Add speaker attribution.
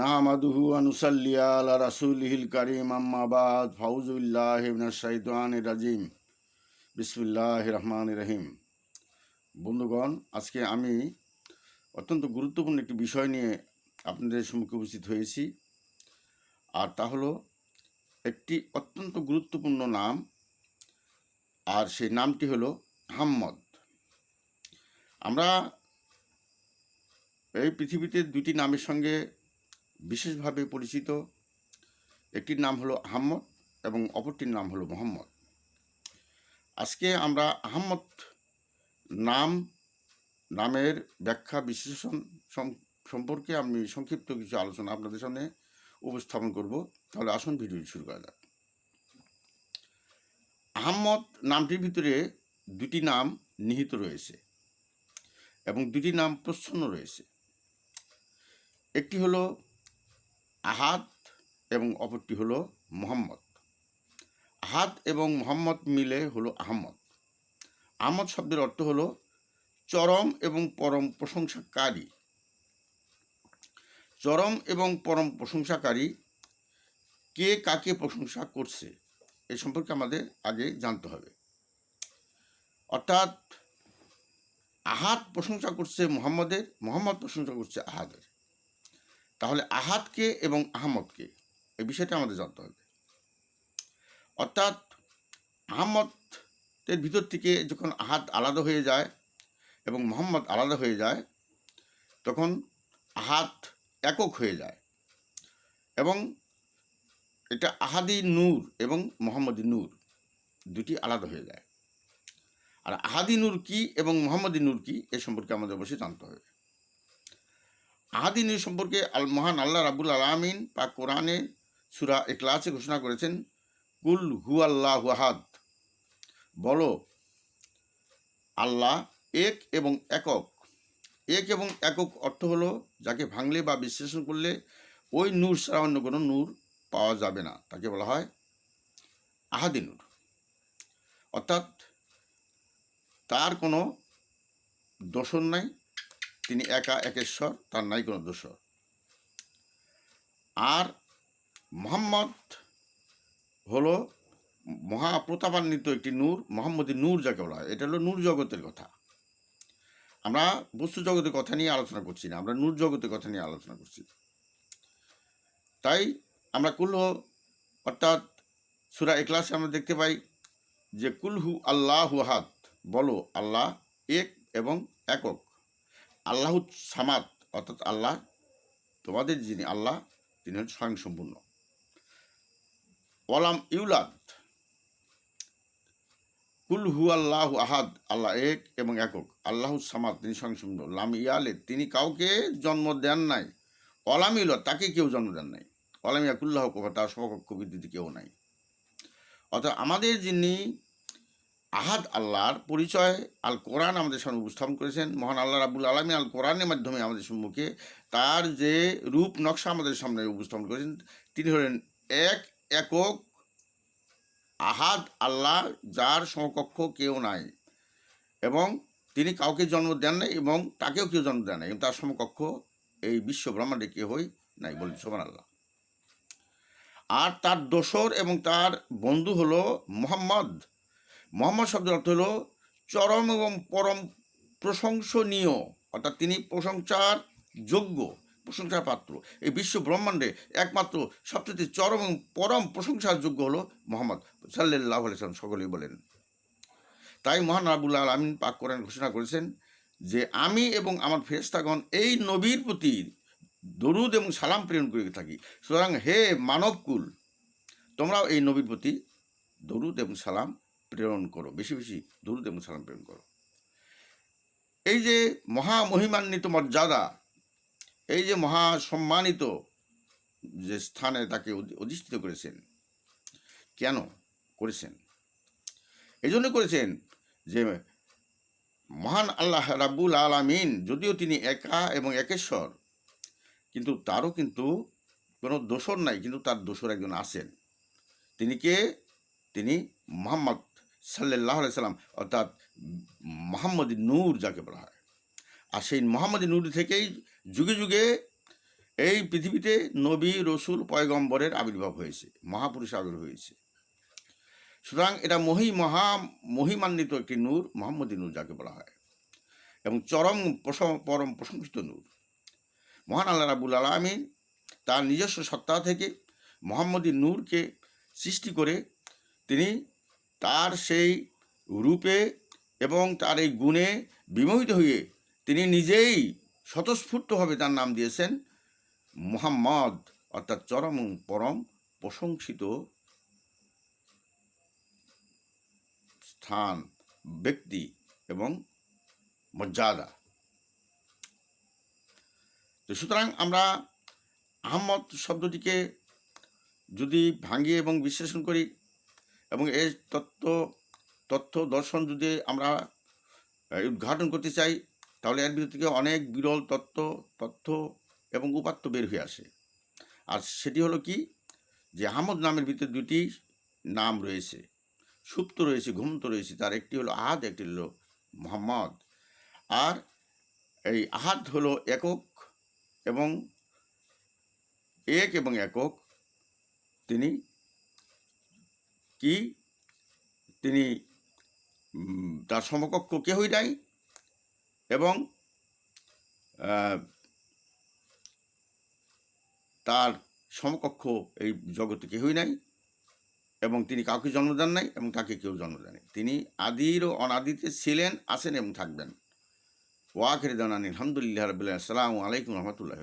Speaker 1: নামাদুহু আনুসাল্লিয়া আলা রাসুলহিল করিম আম্মাবাদ ফাউজুল্লাহ শাইতান রাজিম। বিসমিল্লাহ রহমান রহিম। বন্ধুগণ, আজকে আমি অত্যন্ত গুরুত্বপূর্ণ একটি বিষয় নিয়ে আপনাদের সম্মুখে উপস্থিত হয়েছি, আর তা হলো একটি অত্যন্ত গুরুত্বপূর্ণ নাম, আর সেই নামটি হলো হাম্মদ। আমরা এই পৃথিবীতে দুটি নামের সঙ্গে বিশেষভাবে পরিচিত। একটির নাম হলো আহম্মদ এবং অপরটির নাম হলো মোহাম্মদ। আজকে আমরা আহম্মদ নাম, নামের ব্যাখ্যা, বিশ্লেষণ সম্পর্কে আমি সংক্ষিপ্ত কিছু আলোচনা আপনাদের সামনে উপস্থাপন করব। তাহলে আসুন ভিডিওটি শুরু করা যাক। আহম্মদ নামটির ভিতরে দুটি নাম নিহিত রয়েছে এবং দুটি নাম প্রচ্ছন্ন রয়েছে। একটি হলো আহাদ এবং অপরটি হলো মোহাম্মদ। আহাদ এবং মোহাম্মদ মিলে হলো আহমদ আহমদ শব্দের অর্থ হলো চরম এবং পরম প্রশংসাকারী। চরম এবং পরম প্রশংসাকারী কে কাকে প্রশংসা করছে এ সম্পর্কে আমাদের আগে জানতে হবে। অর্থাৎ আহাদ প্রশংসা করছে মোহাম্মদের, মোহাম্মদ প্রশংসা করছে আহাদের। তাহলে আহাদকে এবং আহমদকে এই বিষয়টা আমাদের জানতে হবে। অর্থাৎ আহমদের ভিতর থেকে যখন আহাত আলাদা হয়ে যায় এবং মোহাম্মদ আলাদা হয়ে যায়, তখন আহাত একক হয়ে যায় এবং এটা আহাদি নূর এবং মোহাম্মদী নূর দুটি আলাদা হয়ে যায়। আর আহাদি নূর কি এবং মোহাম্মদী নূর কি এ সম্পর্কে আমাদের অবশ্যই জানতে হবে। আহাদি নূর সম্পর্কে আল মহান আল্লাহ রাবুল আলমিন বা কোরআনে সুরা এক্লাসে ঘোষণা করেছেন, কুল হু আল্লাহ আহাদ। বলো, আল্লাহ এক এবং একক। এক এবং একক অর্থ হলো যাকে ভাঙলে বা বিশ্লেষণ করলে ওই নূর ছাড়া অন্য কোনো নূর পাওয়া যাবে না। তাকে বলা হয় আহাদি নূর। অর্থাৎ তার কোনো দোষণ নাই তিনি একা একেশ্বর, তার নাই কোনো দোষর। আর মোহাম্মদ হলো মহাপ্রতাপান্বিত একটি নূর, মোহাম্মদী নূর যাকে বলা হয়। এটা হলো নূর জগতের কথা। আমরা বস্তু জগতের কথা নিয়ে আলোচনা করছি না, আমরা নূর জগতের কথা নিয়ে আলোচনা করছি। তাই আমরা কুলহ, অর্থাৎ সুরা এক্লাসে আমরা দেখতে পাই যে কুলহু আল্লাহ আহাদ, বলো আল্লাহ এক এবং একক। আল্লাহ সামাদ, অর্থাৎ আল্লাহ, তোমাদের যিনি আল্লাহ, তিনি হচ্ছেন স্বয়ংসম্পূর্ণ। ওয়ালাম ইউলাদ, কুল হু আল্লাহ আহাদ, আল্লাহ এক এবং একক। আল্লাহ সামাদ, তিনি স্বয়ংসম্পূর্ণ। লাম ইয়ালে, তিনি কাউকে জন্ম দেন নাই। অলাম ইউলাদ, তাকে কেউ জন্ম দেন নাই। অলাম ইয়াকুল্লাহ কবা তার সমকক্ষ বিদ্যুৎ কেউ নাই। অর্থাৎ আমাদের যিনি আহাদ আল্লাহর পরিচয়, আল কোরআন আমাদের সামনে উপস্থাপন করেছেন। মহান আল্লাহ রাবুল আলমী আল কোরআনের মাধ্যমে আমাদের সম্মুখে তার যে রূপ নকশা আমাদের সামনে উপস্থাপন করেছেন, তিনি হলেন এক একক আহাদ আল্লাহ যার সমকক্ষ কেউ নাই এবং তিনি কাউকে জন্ম দেন নাই এবং তাকেও কেউ জন্ম দেন নাই এবং তার সমকক্ষ এই বিশ্ব ব্রহ্মাণ্ডে কেউই নাই বলেন সোমান আল্লাহ আর তার দোসর এবং তার বন্ধু হলো মোহাম্মদ মোহাম্মদ শব্দের অর্থ হলো চরম এবং পরম প্রশংসনীয়। অর্থাৎ তিনি প্রশংসার যোগ্য, প্রশংসার পাত্র। এই বিশ্ব ব্রহ্মাণ্ডে একমাত্র সবচেয়ে চরম এবং পরম প্রশংসার যোগ্য হলো মোহাম্মদ সাল্লাহ আলাইসালাম সকলেই বলেন। তাই মহান আবুল্লাহ আলমিন পাক কোরআন ঘোষণা করেছেন যে, আমি এবং আমার ফেরেস্তাগণ এই নবীর প্রতি দরুদ এবং সালাম প্রেরণ করে থাকি। সুতরাং হে মানবকুল, তোমরাও এই নবীর প্রতি দরুদ এবং সালাম প্রেরণ করো, বেশি বেশি দরুদ এবং সালাম প্রেরণ করো। এই যে মহা মহিমান্বিত মর্যাদা, এই যে মহা সম্মানিত যে স্থানে তাকে অধিষ্ঠিত করেছেন, কেন করেছেন? এই জন্য করেছেন যে মহান আল্লাহ রাব্বুল আলামিন, যদিও তিনি একা এবং একেশ্বর, কিন্তু তারও কিন্তু কোনো দোসর নাই, কিন্তু তার দোসর একজন আছেন। তিনি কে? তিনি মোহাম্মদ সাল্লাহ সাল্লাম, অর্থাৎ মোহাম্মদী নূর যাকে বলা হয়। আর সেই মোহাম্মদী নূর থেকেই যুগে যুগে এই পৃথিবীতে নবী, রসুল, পয়গম্বরের আবির্ভাব হয়েছে মহাপুরুষ আবির্ভাব হয়েছে। সুতরাং এটা মহি মহা, মহিমান্বিত একটি নূর মোহাম্মদী নূর যাকে বলা হয়। এবং চরম পরম প্রশংসিত নূর। মহান আল্লাহ রাবুল আলমিন তার নিজস্ব সত্তা থেকে মোহাম্মদী নূরকে সৃষ্টি করে তিনি তার সেই রূপে এবং তার এই গুণে বিমোহিত হয়ে তিনি নিজেই স্বতঃস্ফূর্তভাবে তার নাম দিয়েছেন মুহাম্মদ, অর্থাৎ চরম পরম প্রশংসিত স্থান, ব্যক্তি এবং মর্যাদা। তো সুতরাং আমরা আহমদ শব্দটিকে যদি ভাঙি এবং বিশ্লেষণ করি এবং এর তত্ত্ব, তথ্য দর্শন যদি আমরা উদ্ঘাটন করতে চাই, তাহলে এর ভিতর থেকে অনেক বিরল তত্ত্ব, তথ্য এবং উপাত্ত বের হয়ে আসে। আর সেটি হলো কি? যে আহমদ নামের ভিতরে দুটি নাম রয়েছে। সুপ্ত রয়েছে, ঘুমন্ত রয়েছে, তার একটি হলো আহাদ, একটি হলো মোহাম্মদ। আর এই আহাদ হলো একক এবং এক এবং একক তিনি কি? তিনি তার সমকক্ষ কেহই নাই এবং তার সমকক্ষ এই জগতে কেহই নাই এবং তিনি কাউকে জন্ম দেন নাই এবং তাকে কেউ জন্ম দেয়নি তিনি আদির ও অনাদিতে ছিলেন আছেন এবং থাকবেন। ওয়াখের জানানি আলহামদুলিল্লাহ রবিল্লা আসসালামু আলাইকুম রহমতুল্লাহ